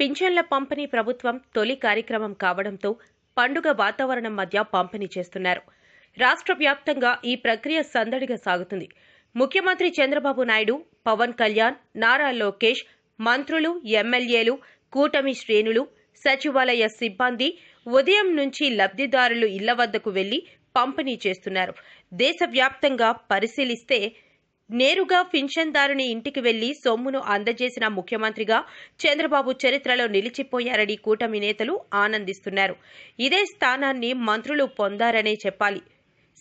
పింఛన్ల పంపిణీ ప్రభుత్వం తొలి కార్యక్రమం కావడంతో పండుగ వాతావరణం మధ్య పంపిణీ చేస్తున్నారు. రాష్ట్ర వ్యాప్తంగా ఈ ప్రక్రియ సందడిగా సాగుతుంది. ముఖ్యమంత్రి చంద్రబాబు నాయుడు పవన్ కళ్యాణ్ నారా లోకేష్ మంత్రులు ఎమ్మెల్యేలు కూటమి శ్రేణులు సచివాలయ సిబ్బంది ఉదయం నుంచి లబ్ధిదారులు ఇళ్ళ వద్దకు వెళ్ళి పంపిణీ చేస్తున్నారు. దేశవ్యాప్తంగా పరిశీలిస్తే నేరుగా పింఛన్దారుని ఇంటికి వెళ్ళి సొమ్మును అందజేసిన ముఖ్యమంత్రిగా చంద్రబాబు చరిత్రలో నిలిచిపోయారని కూటమి నేతలు ఆనందిస్తున్నారు. ఇదే స్థానాన్ని మంత్రులు పొందారనే చెప్పాలి.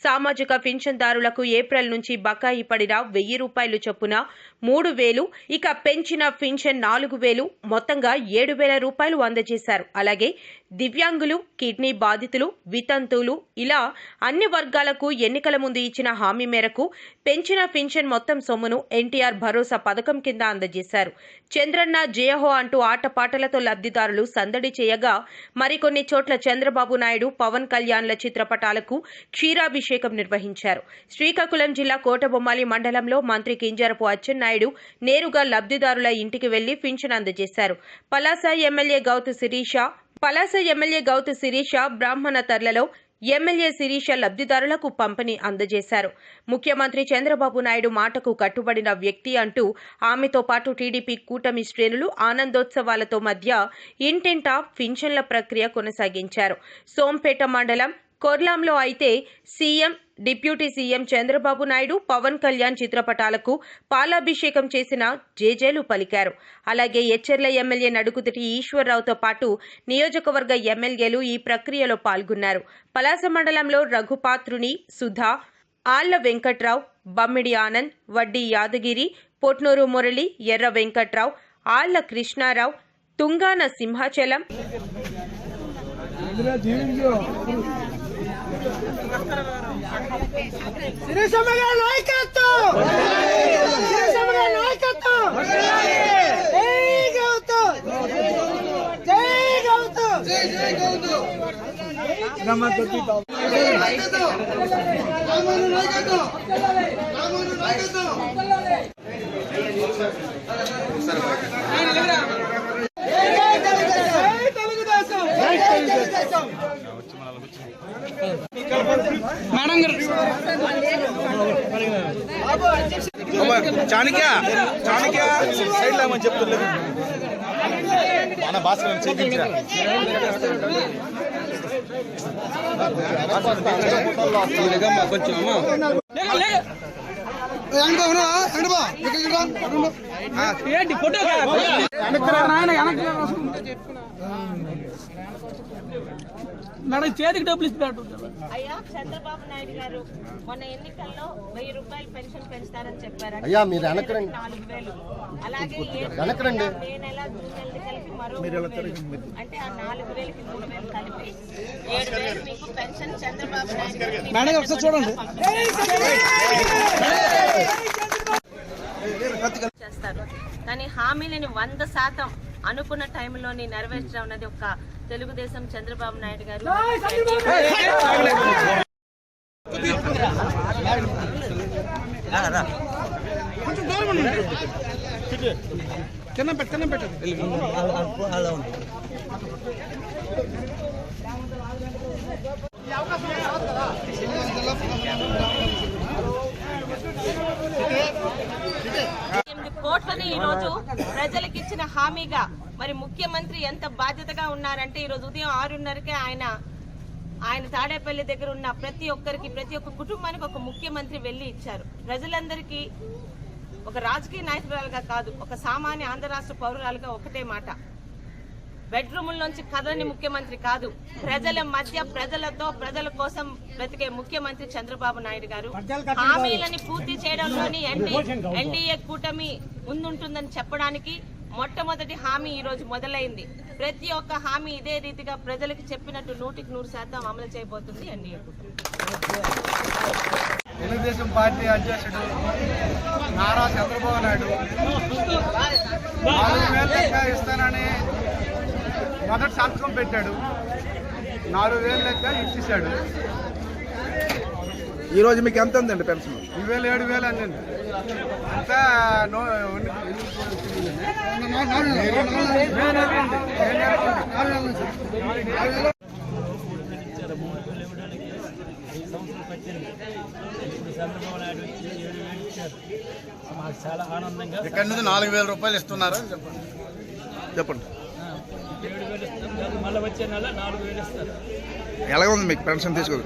సామాజిక పింఛన్దారులకు ఏప్రిల్ నుంచి బకాయి పడిన వెయ్యి రూపాయలు చొప్పున మూడు వేలు ఇక పెంచిన పింఛన్ నాలుగు వేలు మొత్తంగా ఏడు వేల రూపాయలు అందజేశారు. అలాగే దివ్యాంగులు కిడ్నీ బాధితులు వితంతువులు ఇలా అన్ని వర్గాలకు ఎన్నికల ముందు ఇచ్చిన హామీ మేరకు పెంచిన పింఛన్ మొత్తం సొమ్మును ఎన్టీఆర్ భరోసా పథకం కింద అందజేశారు. చంద్రన్న జయహో అంటూ ఆటపాటలతో లబ్ధిదారులు సందడి చేయగా మరికొన్ని చోట్ల చంద్రబాబు నాయుడు పవన్ కళ్యాణ్ల చిత్రపటాలకు క్షీరాభిషేకం నిర్వహించారు. శ్రీకాకుళం జిల్లా కోటబొమ్మాలి మండలంలో మంత్రి కింజరపు అచ్చెన్నాయుడు నేరుగా లబ్ధిదారుల ఇంటికి వెళ్ళి పింఛన్ అందజేశారు. పలాస ఎమ్మెల్యే గౌతు శిరీష పలాస ఎమ్మెల్యే గౌతు శిరీష బ్రాహ్మణ తర్లలో ఎమ్మెల్యే శిరీష లబ్ధిదారులకు పంపిణీ అందజేశారు. ముఖ్యమంత్రి చంద్రబాబు నాయుడు మాటకు కట్టుబడిన వ్యక్తి అంటూ ఆమెతో పాటు టీడీపీ కూటమి శ్రేణులు ఆనందోత్సవాలతో మధ్య ఇంటింటా పింఛన్ల ప్రక్రియ కొనసాగించారు. సోంపేట మండలం కొర్లాంలో అయితే CM deputy CM Chandrababu Naidu Pawan Kalyan చిత్రపటాలకు పాలాభిషేకం చేసిన జేజేలు పలికారు. అలాగే ఎచ్చెర్ల ఎమ్మెల్యే నడుకుదిటి ఈశ్వరరావుతో పాటు నియోజకవర్గ ఎమ్మెల్యేలు ఈ ప్రక్రియలో పాల్గొన్నారు. పలాస మండలంలో రఘుపాత్రుని సుధా ఆళ్ళ వెంకట్రావు బమ్మిడి ఆనంద్ వడ్డీ యాదగిరి పొట్నూరు మురళి ఎర్ర వెంకట్రావు ఆళ్ళ కృష్ణారావు తుంగాన సింహాచలం. శిరీషమ్మ గారి నాయకత్వం! శిరీషమ్మ గారి నాయకత్వం! జై గౌతమ్! జై గౌతమ్! జై తెలుగుదేశం జై తెలుగుదేశం చాణక్య చాణక్య సైడ్ లేమని చెప్తున్నారు మన భాస్కర్ చేయించరా కొంచెం మేడం చేతికి డబ్బులు ఇస్తున్నాడు అయ్యా చంద్రబాబు నాయుడు గారు మొన్న ఎన్నికల్లో వెయ్యి రూపాయలు పెన్షన్ పెంచుతారని చెప్పారు అయ్యా, మీరు వెనక్కి నాలుగు వేలు అలాగే ఏప్రిల్ వెనక్కి రండి. నెల, మే నెల జూన్ నెలది కలిపి మరో మూడు వేలు. అంటే ఆ నాలుగు వేలకి మూడు వేలు కలిపి ఏడు వేలు మీకు పెన్షన్ చంద్రబాబు నాయుడు మేడం ఒకసారి చూడండి. చేస్తారు కానీ హామీలని వంద శాతం అనుకున్న టైంలోని నెరవేర్చడం అనేది ఒక తెలుగుదేశం చంద్రబాబు నాయుడు గారు తిన్నం ఈరోజు ప్రజలకు ఇచ్చిన హామీగా మరి ముఖ్యమంత్రి ఎంత బాధ్యతగా ఉన్నారంటే ఈ రోజు ఉదయం ఆరున్నరకే ఆయన ఆయన తాడేపల్లి దగ్గర ఉన్న ప్రతి ఒక్కరికి ప్రతి ఒక్క కుటుంబానికి ఒక ముఖ్యమంత్రి వెళ్ళి ఇచ్చారు. ప్రజలందరికీ ఒక రాజకీయ నాయకురాలుగా కాదు ఒక సామాన్య ఆంధ్ర రాష్ట్ర పౌరురాలుగా ఒకటే మాట. బెడ్రూముల్లోంచి కదలని ముఖ్యమంత్రి కాదు. ప్రజల మధ్య ప్రజలతో ప్రజల కోసం బ్రతికే ముఖ్యమంత్రి చంద్రబాబు నాయుడు గారు. హామీలని పూర్తి చేయడంలోని ఎన్డీఏ కూటమి ముందుంటుందని చెప్పడానికి మొట్టమొదటి హామీ ఈ రోజు మొదలైంది. ప్రతి ఒక్క హామీ ఇదే రీతిగా ప్రజలకు చెప్పినట్టు నూటికి నూరు శాతం అమలు చేయబోతుంది ఎన్డీఏ కూటమి. తెలుగుదేశం పార్టీ అధ్యక్షుడు నారా చంద్రబాబు నాయుడు ఇస్తానని మొదటి సంతకం పెట్టాడు. నాలుగు వేల లెక్క ఇచ్చేసాడు. ఈ రోజు మీకు ఎంత ఉందండి పెన్షన్? ఈ వేలు ఏడు వేలు అందండి అంతా నో మాకు చాలా ఆనందంగా ఇక్కడ నుంచి నాలుగు వేల రూపాయలు ఇస్తున్నారు. అని చెప్పండి చెప్పండి. మళ్ళీ వచ్చే నెల నాలుగు వేలు ఇస్తారు. ఎలాగ ఉంది మీకు పెన్షన్ తీసుకోదు